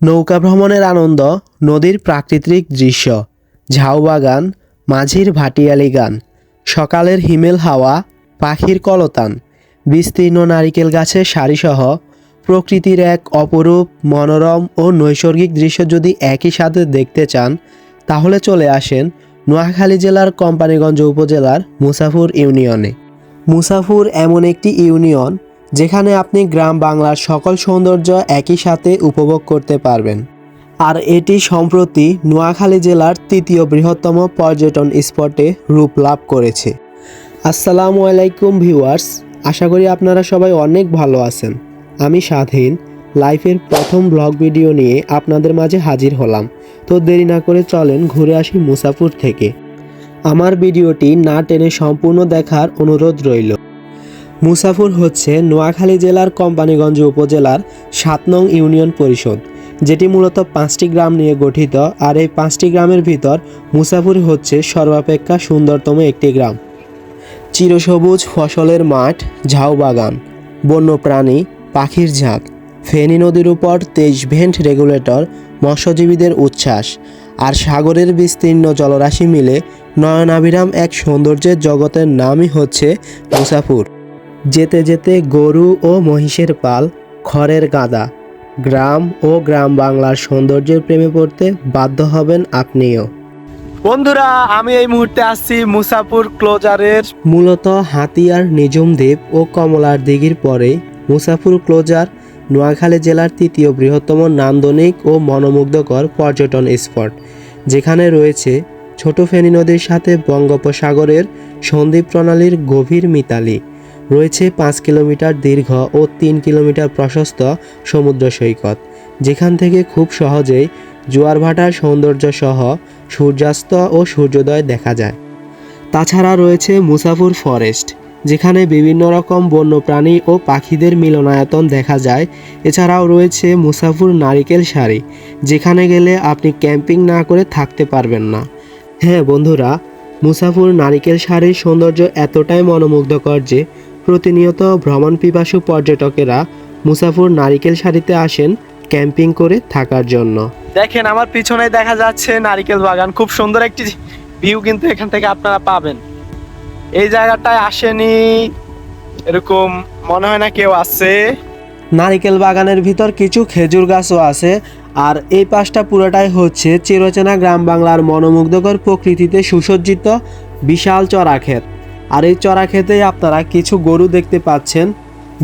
নৌকা ভ্রমণের আনন্দ, নদীর প্রাকৃতিক দৃশ্য ঝাউবাগান মাঝির ভাটিয়ালি গান, সকালের হিমেল হাওয়া, পাখির কলতান, বিস্তীর্ণ নারিকেল গাছের সারিসহ প্রকৃতির এক অপরূপ, মনোরম ও নৈসর্গিক দৃশ্য যদি একই সাথে দেখতে চান, তাহলে চলে আসেন নোয়াখালী জেলার কোম্পানিগঞ্জ উপজেলার মুসাফুর ইউনিয়নে। মুসাফুর এমন একটি ইউনিয়ন যেখানে আপনি গ্রাম বাংলার সকল সৌন্দর্য একই সাথে উপভোগ করতে পারবেন। আর এটি সম্প্রতি নোয়াখালী জেলার তৃতীয় বৃহত্তম পর্যটন স্পটে রূপ লাভ করেছে। আসসালামু আলাইকুম ভিউয়ার্স, আশা করি আপনারা সবাই অনেক ভালো আছেন। আমি স্বাধীন, লাইফের প্রথম ব্লগ ভিডিও নিয়ে আপনাদের মাঝে হাজির হলাম। তো দেরি না করে চলেন ঘুরে আসি মুসাফুর থেকে। আমার ভিডিওটি না টেনে সম্পূর্ণ দেখার অনুরোধ রইল। মুসাফুর হচ্ছে নোয়াখালী জেলার কোম্পানিগঞ্জ উপজেলার সাত নং ইউনিয়ন পরিষদ, যেটি মূলত পাঁচটি গ্রাম নিয়ে গঠিত, আর এই পাঁচটি গ্রামের ভিতর মুসাফুর হচ্ছে সর্বাপেক্ষা সুন্দরতম একটি গ্রাম। চিরসবুজ ফসলের মাঠ, ঝাউ ঝাউবাগান বন্যপ্রাণী, পাখির ঝাঁক, ফেনী নদীর উপর তেইশ ভেন্ট রেগুলেটর, মৎস্যজীবীদের উচ্ছ্বাস, আর সাগরের বিস্তীর্ণ জলরাশি মিলে নয়নাভিরাম এক সৌন্দর্যের জগতের নামই হচ্ছে মুসাফুর। যেতে যেতে গরু ও মহিষের পাল খড়ের গাদা গ্রাম ও গ্রাম বাংলার সৌন্দর্যের প্রেমে পড়তে বাধ্য হবেন আপনিও। বন্ধুরা আমি এই মুহূর্তে আসছি মুসাপুর ক্লোজারের মূলত হাতিয়ার নিজুম দ্বীপ ও কমলার দিঘির পরে মুসাফুর ক্লোজার নোয়াখালী জেলার তৃতীয় বৃহত্তম নান্দনিক ও মনোমুগ্ধকর পর্যটন স্পট যেখানে রয়েছে ছোট ফেনী নদীর সাথে বঙ্গোপসাগরের সন্দ্বীপ প্রণালীর গভীর মিতালি। রয়েছে পাঁচ কিলোমিটার দীর্ঘ ও তিন কিলোমিটার প্রশস্ত সমুদ্র সৈকত, যেখান থেকে খুব সহজেই জোয়ারভাটার সৌন্দর্য সহ সূর্যাস্ত ও সূর্যোদয় দেখা যায়। তাছাড়া রয়েছে মুসাফুর ফরেস্ট, যেখানে বিভিন্ন রকম বন্যপ্রাণী ও পাখিদের মিলনায়তন দেখা যায়। এছাড়াও রয়েছে মুসাফুর নারিকেল শাড়ি যেখানে গেলে আপনি ক্যাম্পিং না করে থাকতে পারবেন না। হ্যাঁ বন্ধুরা, মুসাফুর নারিকেল শাড়ির সৌন্দর্য এতটাই মনোমুগ্ধকর যে প্রতিনিয়ত ভ্রমণ পিপাসু পর্যটকেরা মুসাফুর নারিকেল সারিতে আসেন ক্যাম্পিং করে থাকার জন্য। দেখেন আমার পিছনে দেখা যাচ্ছে নারিকেল বাগান। খুব সুন্দর একটি ভিউ কিন্তু এখান থেকে আপনারা পাবেন। এই জায়গাটায় আসেনি এরকম মনে হয় না কেউ আছে। নারিকেল বাগানের ভিতর কিছু খেজুর গাছও আছে আর এই পাশটা পুরোটাই হচ্ছে চিরচেনা গ্রাম বাংলার মনোমুগ্ধকর প্রকৃতিতে সুসজ্জিত বিশাল চড়াক্ষেত আর এই চড়াক্ষেতেই আপনারা কিছু গরু দেখতে পাচ্ছেন।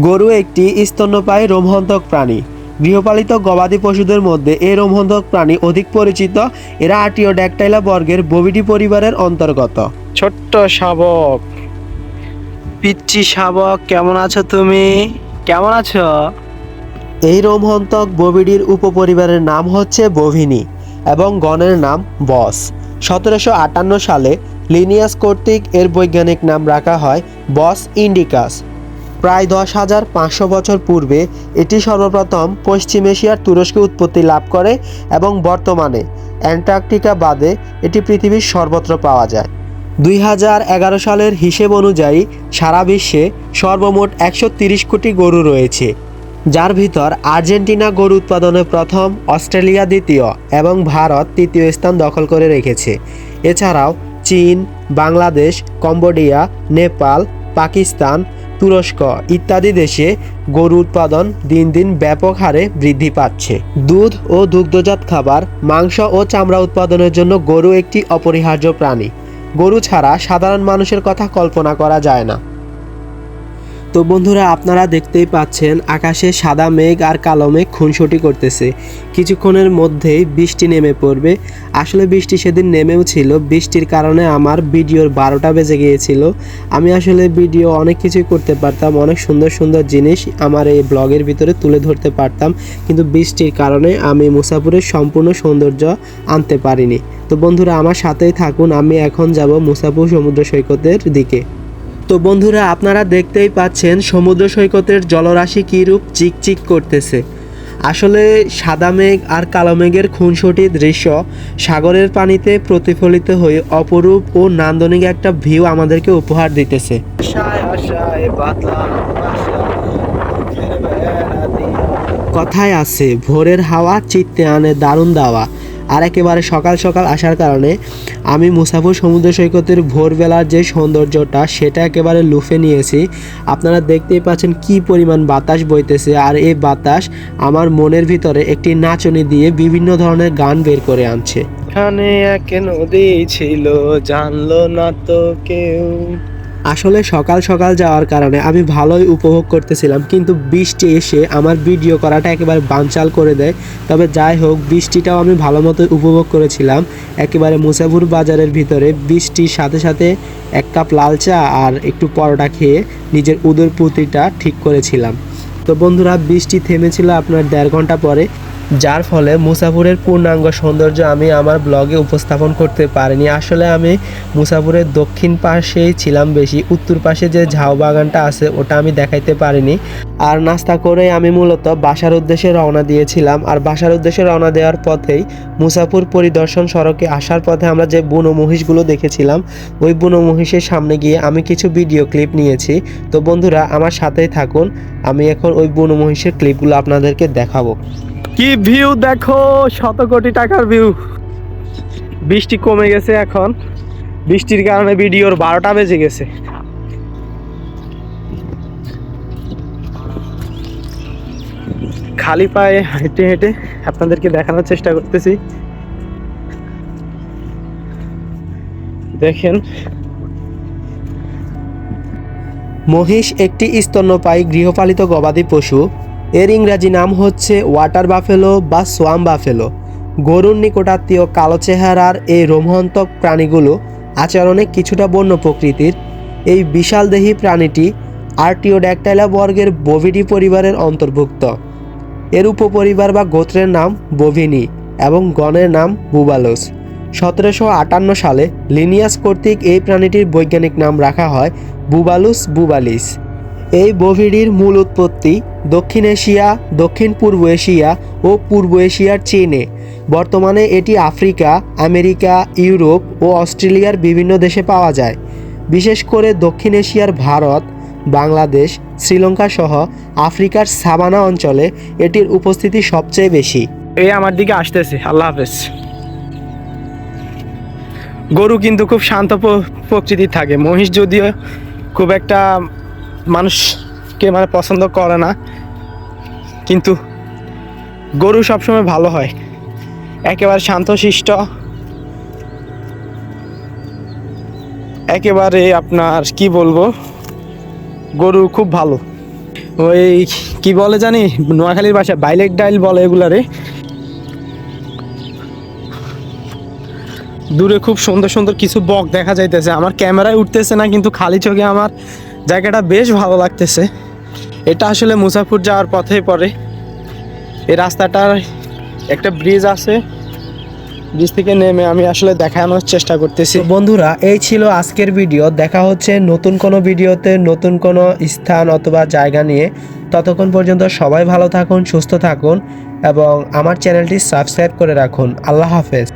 গরু একটি স্তন্যপায়ী রোমহন্তক প্রাণী। গৃহপালিত গবাদি পশুদের মধ্যে এই রোমহন্তক প্রাণী অধিক পরিচিত। এরা আটিও ড্যাকটাইলা বর্গের ববিডি পরিবারের অন্তর্গত। ছোট্ট শাবক। পিচ্ছি শাবক কেমন আছো তুমি? কেমন আছো? এই রোমহন্তক ববিডির উপপরিবারের নাম হচ্ছে বভিনী এবং গণের নাম বস। সতেরোশো আটান্ন সালে লিনিয়াস কর্তৃক এর বৈজ্ঞানিক নাম রাখা হয় বস ইন্ডিকাস। প্রায় দশ হাজার পাঁচশো বছর পূর্বে এটি সর্বপ্রথম পশ্চিম এশিয়ার তুরস্কে উৎপত্তি লাভ করে এবং বর্তমানে অ্যান্টার্কটিকা বাদে এটি পৃথিবীর সর্বত্র পাওয়া যায়। দুই হাজার এগারো সালের হিসেব অনুযায়ী সারা বিশ্বে সর্বমোট একশো তিরিশ কোটি গরু রয়েছে, যার ভিতর আর্জেন্টিনা গরু উৎপাদনে প্রথম, অস্ট্রেলিয়া দ্বিতীয় এবং ভারত তৃতীয় স্থান দখল করে রেখেছে। এছাড়াও চীন, বাংলাদেশ, কম্বোডিয়া, নেপাল, পাকিস্তান, তুরস্ক ইত্যাদি দেশে গরু উৎপাদন দিন দিন ব্যাপক হারে বৃদ্ধি পাচ্ছে। দুধ ও দুগ্ধজাত খাবার, মাংস ও চামড়া উৎপাদনের জন্য গরু একটি অপরিহার্য প্রাণী। গরু ছাড়া সাধারণ মানুষের কথা কল্পনা করা যায় না। তো বন্ধুরা, আপনারা দেখতেই পাচ্ছেন, আকাশে সাদা মেঘ আর কালো মেঘ খুনসুটি করতেছে। কিছুক্ষণের মধ্যেই বৃষ্টি নেমে পড়বে। আসলে বৃষ্টি সেদিন নেমেও ছিল। বৃষ্টির কারণে আমার ভিডিওর বারোটা বেজে গিয়েছিল। আমি আসলে ভিডিও অনেক কিছুই করতে পারতাম, অনেক সুন্দর সুন্দর জিনিস আমার এই ব্লগের ভিতরে তুলে ধরতে পারতাম। কিন্তু বৃষ্টির কারণে আমি মুসাপুরের সম্পূর্ণ সৌন্দর্য আনতে পারিনি। তো বন্ধুরা, আমার সাথেই থাকুন। আমি এখন যাব মুসাপুর সমুদ্র সৈকতের দিকে। তো বন্ধুরা আপনারা দেখতেই পাচ্ছেন সমুদ্র সৈকতের জলরাশি কীরূপ চিকচিক করতেছে। আসলে সাদা মেঘ আর কালো মেঘের খুনসুটি দৃশ্য সাগরের পানিতে প্রতিফলিত হয়ে অপরূপ ও নান্দনিক একটা ভিউ আমাদেরকে উপহার দিতেছে। কথায় আছে ভোরের হাওয়া চিত্তে আনে দারুণ দাওয়া। আর একেবারে সকাল সকাল আসার কারণে আমি মুসাফর সমুদ্র সৈকতের ভোরবেলার যে সৌন্দর্যটা, সেটা একেবারে লুফে নিয়েছি। আপনারা দেখতেই পাচ্ছেন কি পরিমাণ বাতাস বইতেছে। আর এই বাতাস আমার মনের ভিতরে একটি নাচনি দিয়ে বিভিন্ন ধরনের গান বের করে আনছে। এখানে এক নদী ছিল, জানলো না তো কেউ। আসলে সকাল সকাল যাওয়ার কারণে আমি ভালোই উপভোগ করতেছিলাম, কিন্তু বৃষ্টি এসে আমার ভিডিও করাটা একেবারে বানচাল করে দেয়। তবে যাই হোক, বৃষ্টিটাও আমি ভালো মতো উপভোগ করেছিলাম। একেবারে মুসাফুর বাজারের ভিতরে বৃষ্টির সাথে সাথে এক কাপ লাল চা আর একটু পরোটা খেয়ে নিজের উদর পুতিটা ঠিক করেছিলাম। তো বন্ধুরা, বৃষ্টি থেমেছিল আপনার দেড় ঘণ্টা পরে। যার ফলে মুসাফুরের পূর্ণাঙ্গ সৌন্দর্য আমি আমার ব্লগে উপস্থাপন করতে পারিনি। আসলে আমি মুসাফুরের দক্ষিণ পাশেই ছিলাম বেশি, উত্তর পাশে যে ঝাউ বাগানটা আছে ওটা আমি দেখাইতে পারিনি। আর নাস্তা করে আমি মূলত বাসার উদ্দেশ্যে রওনা দিয়েছিলাম। আর বাসার উদ্দেশ্যে রওনা দেওয়ার পথেই মুসাফুর পরিদর্শন সড়কে আসার পথে আমরা যে বুনো মহিষগুলো দেখেছিলাম, ওই বুনো মহিষের সামনে গিয়ে আমি কিছু ভিডিও ক্লিপ নিয়েছি। তো বন্ধুরা, আমার সাথেই থাকুন। আমি এখন ওই বুনো মহিষের ক্লিপগুলো আপনাদেরকে দেখাবো। কি ভিউ দেখো? শত কোটি টাকার ভিউ বৃষ্টি কমে গেছে এখন। বৃষ্টির কারণে ভিডিওর বারোটা বেজে গেছে। খালি পায়ে হেঁটে হেঁটে আপনাদেরকে দেখানোর চেষ্টা করতেছি। দেখেন মহিষ একটি স্তন্যপায়ী গৃহপালিত গবাদি পশু। এর ইংরাজি নাম হচ্ছে ওয়াটার বাফেলো বা সোয়াম বাফেলো। গরুর নিকটাত্মীয় কালো চেহারার এই রোমহন্তক প্রাণীগুলো আচরণে কিছুটা বন্য প্রকৃতির। এই বিশালদেহী প্রাণীটি আর্টিওড্যাকটাইলা বর্গের বভিডি পরিবারের অন্তর্ভুক্ত। এর উপপরিবার বা গোত্রের নাম বভিনি এবং গণের নাম বুবালোস। সতেরোশো আটান্ন সালে লিনিয়াস কর্তৃক এই প্রাণীটির বৈজ্ঞানিক নাম রাখা হয় বুবালুস বুবালিস। এই বভিডির মূল উৎপত্তি দক্ষিণ এশিয়া, দক্ষিণ পূর্ব এশিয়া ও পূর্ব এশিয়ার চীনে। বর্তমানে এটি আফ্রিকা, আমেরিকা, ইউরোপ ও অস্ট্রেলিয়ার বিভিন্ন দেশে পাওয়া যায়। বিশেষ করে দক্ষিণ এশিয়ার ভারত, বাংলাদেশ, শ্রীলঙ্কা সহ আফ্রিকার সাবানা অঞ্চলে এটির উপস্থিতি সবচেয়ে বেশি। এই আমার দিকে আসতেছে। আল্লাহ হাফেজ। গরু কিন্তু খুব শান্ত প্রকৃতির থাকে। মহিষ যদিও খুব একটা মানুষকে মানে পছন্দ করে না, কিন্তু গরু সবসময় ভালো হয়। একেবারে শান্তশিষ্ট। একেবারে আপনার কি বলব, গরু খুব ভালো। ওই কি বলে জানি, নোয়াখালীর ভাষায় বাইলেট ডাইল বলে এগুলারে। দূরে খুব সুন্দর সুন্দর কিছু বক দেখা যাইতেছে। আমার ক্যামেরায় উঠতেছে না, কিন্তু খালি চোখে আমার জায়গাটা বেশ ভালো লাগতেছে। এটা আসলে মুসাফুর যাওয়ার পথেই পড়ে। এই রাস্তাটার একটা ব্রিজ আছে। ব্রিজ থেকে নেমে আমি আসলে দেখানোর চেষ্টা করতেছি। বন্ধুরা, এই ছিল আজকের ভিডিও। দেখা হচ্ছে নতুন কোনো ভিডিওতে, নতুন কোনো স্থান অথবা জায়গা নিয়ে। ততক্ষণ পর্যন্ত সবাই ভালো থাকুন, সুস্থ থাকুন এবং আমার চ্যানেলটি সাবস্ক্রাইব করে রাখুন। আল্লাহ হাফেজ।